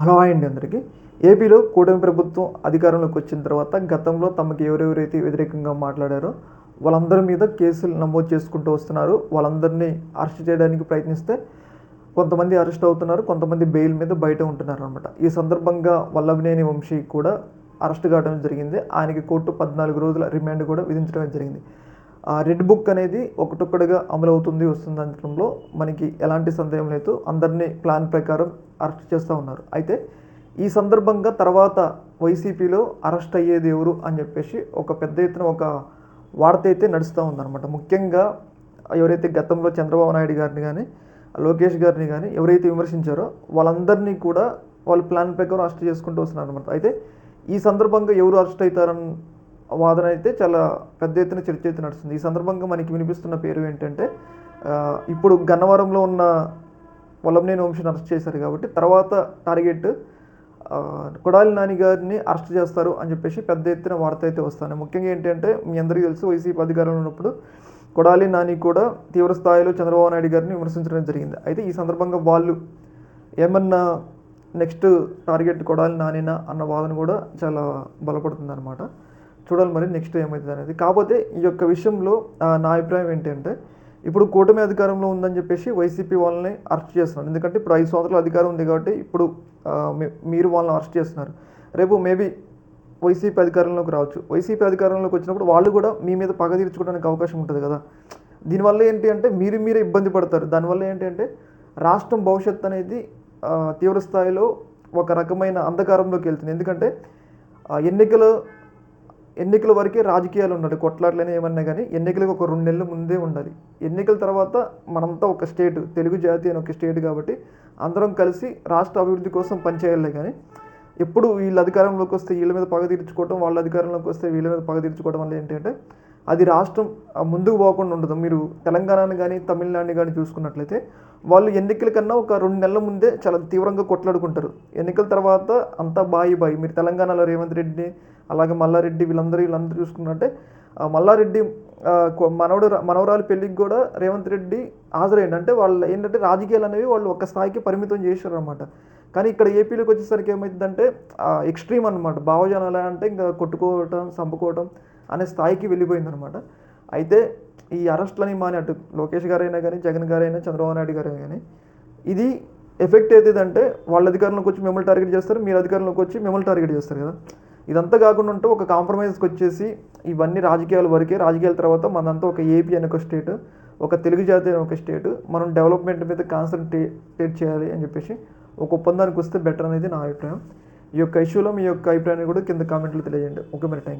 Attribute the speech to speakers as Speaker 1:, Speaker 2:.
Speaker 1: Hello అండి అందరికీ. ఏపీలో కూటమి ప్రభుత్వం అధికారంలోకి వచ్చిన తర్వాత గతంలో తమకు ఎవరెవరైతే వ్యతిరేకంగా మాట్లాడారో వాళ్ళందరి మీద కేసులు నమోదు చేసుకుంటూ వస్తున్నారు. వాళ్ళందరినీ అరెస్ట్ చేయడానికి ప్రయత్నిస్తే కొంతమంది అరెస్ట్ అవుతున్నారు కొంతమంది బెయిల్ మీద బయట ఉంటున్నారు అనమాట ఈ సందర్భంగా వల్లభనేని వంశీ కూడా అరెస్ట్ కావడం జరిగింది. ఆయనకి కోర్టు పద్నాలుగు రోజుల రిమాండ్ కూడా విధించడం జరిగింది. ఆ రెడ్ బుక్ అనేది ఒకటొక్కడిగా అమలవుతుంది వస్తుంది అనడంలో మనకి ఎలాంటి సందేహం లేదు. అందరినీ ప్లాన్ ప్రకారం అరెస్ట్ చేస్తూ ఉన్నారు. అయితే ఈ సందర్భంగా తర్వాత వైసీపీలో అరెస్ట్ అయ్యేది ఎవరు అని చెప్పేసి ఒక పెద్ద ఎత్తున ఒక వార్త అయితే నడుస్తూ ఉందన్నమాట. ముఖ్యంగా ఎవరైతే గతంలో చంద్రబాబు నాయుడు గారిని కానీ లోకేష్ గారిని కానీ ఎవరైతే విమర్శించారో వాళ్ళందరినీ కూడా వాళ్ళ ప్లాన్ ప్రకారం అరెస్ట్ చేసుకుంటూ వస్తున్నారు అనమాట అయితే ఈ సందర్భంగా ఎవరు అరెస్ట్ అవుతారని వాదన అయితే చాలా పెద్ద ఎత్తున చర్చ అయితే నడుస్తుంది. ఈ సందర్భంగా మనకి వినిపిస్తున్న పేరు ఏంటంటే ఇప్పుడు గన్నవరంలో ఉన్న వల్లభనేని వంశీని అరెస్ట్ చేశారు కాబట్టి తర్వాత టార్గెట్ కొడాలి నాని గారిని అరెస్ట్ చేస్తారు అని చెప్పేసి పెద్ద ఎత్తున వార్త అయితే వస్తాను ముఖ్యంగా ఏంటంటే మీ అందరికీ తెలుసు వైసీపీ అధికారంలో ఉన్నప్పుడు కొడాలి నాని కూడా తీవ్ర స్థాయిలో చంద్రబాబు నాయుడు గారిని విమర్శించడం జరిగింది. అయితే ఈ సందర్భంగా వాళ్ళు ఏమన్నా నెక్స్ట్ టార్గెట్ కొడాలి నానినా అన్న వాదన కూడా చాలా బలపడుతుంది అనమాట చూడాలి మరి నెక్స్ట్ ఏమవుతుంది అనేది. కాకపోతే ఈ యొక్క విషయంలో నా అభిప్రాయం ఏంటంటే ఇప్పుడు కూటమి అధికారంలో ఉందని చెప్పేసి వైసీపీ వాళ్ళని అరెస్ట్ చేస్తున్నారు. ఎందుకంటే ఇప్పుడు ఐదు సంవత్సరాల అధికారం ఉంది కాబట్టి ఇప్పుడు మీరు వాళ్ళని అరెస్ట్ చేస్తున్నారు. రేపు మేబీ వైసీపీ అధికారంలోకి రావచ్చు. వైసీపీ అధికారంలోకి వచ్చినప్పుడు వాళ్ళు కూడా మీ మీద పగ తీర్చుకోవడానికి అవకాశం ఉంటుంది కదా. దీనివల్ల ఏంటి అంటే మీరు మీరే ఇబ్బంది పడతారు. దానివల్ల ఏంటి అంటే రాష్ట్రం భవిష్యత్తు అనేది తీవ్ర స్థాయిలో ఒక రకమైన అంధకారంలోకి వెళ్తుంది. ఎందుకంటే ఎన్నికలు ఎన్నికల వరకే రాజకీయాలు ఉండాలి. కొట్లాట్లనే ఏమన్నా కానీ ఎన్నికలకు ఒక రెండు నెలల ముందే ఉండాలి. ఎన్నికల తర్వాత మనంతా ఒక స్టేట్ తెలుగు జాతి అని ఒక స్టేట్ కాబట్టి అందరం కలిసి రాష్ట్ర అభివృద్ధి కోసం పనిచేయాలి కానీ ఎప్పుడు వీళ్ళ అధికారంలోకి వస్తే వీళ్ళ మీద పగ తీర్చుకోవడం వాళ్ళ అధికారంలోకి వస్తే వీళ్ళ మీద పగ తీర్చుకోవడం వల్ల ఏంటంటే అది రాష్ట్రం ముందుకు పోకుండా ఉండదు. మీరు తెలంగాణని కానీ తమిళనాడుని కానీ చూసుకున్నట్లయితే వాళ్ళు ఎన్నికల కన్నా ఒక రెండు నెలల ముందే చాలా తీవ్రంగా కొట్లాడుకుంటారు. ఎన్నికల తర్వాత అంతా బాయి బాయి. మీరు తెలంగాణలో రేవంత్ రెడ్డిని అలాగే మల్లారెడ్డి వీళ్ళందరూ వీళ్ళందరూ చూసుకున్నట్టే మల్లారెడ్డి మనవడు మనవరాలి పెళ్ళికి కూడా రేవంత్ రెడ్డి హాజరైంది అంటే వాళ్ళు ఏంటంటే రాజకీయాలు అనేవి వాళ్ళు ఒక స్థాయికి పరిమితం చేశారు అనమాట కానీ ఇక్కడ ఏపీలోకి వచ్చేసరికి ఏమవుతుందంటే ఎక్స్ట్రీమ్ అనమాట భావజనాలు అంటే ఇంకా కొట్టుకోవటం చంపుకోవటం అనే స్థాయికి వెళ్ళిపోయిందనమాట అయితే ఈ అరెస్ట్లని మాని అటు లోకేష్ గారైనా కానీ జగన్ గారైనా చంద్రబాబు నాయుడు గారైనా కానీ ఇది ఎఫెక్ట్ అవుతుందంటే వాళ్ళ అధికారంలోకి వచ్చి మిమ్మల్ని టార్గెట్ చేస్తారు మీరు అధికారంలోకి వచ్చి మిమ్మల్ని టార్గెట్ చేస్తారు కదా. ఇదంతా కాకుండా ఉంటే ఒక కాంప్రమైజ్కి వచ్చేసి ఇవన్నీ రాజకీయాల వరకే రాజకీయాల తర్వాత మనంతా ఒక ఏపీ అనే ఒక స్టేట్ ఒక తెలుగు జాతి అనే ఒక స్టేట్ మనం డెవలప్మెంట్ మీద కాన్సన్ట్రేట్ చేయాలి అని చెప్పేసి ఒక ఒప్పందానికి వస్తే బెటర్ అనేది నా అభిప్రాయం. ఈ యొక్క ఇష్యూలో మీ యొక్క అభిప్రాయాన్ని కూడా కింద కామెంట్లు తెలియజేయండి. ఓకే మరి థ్యాంక్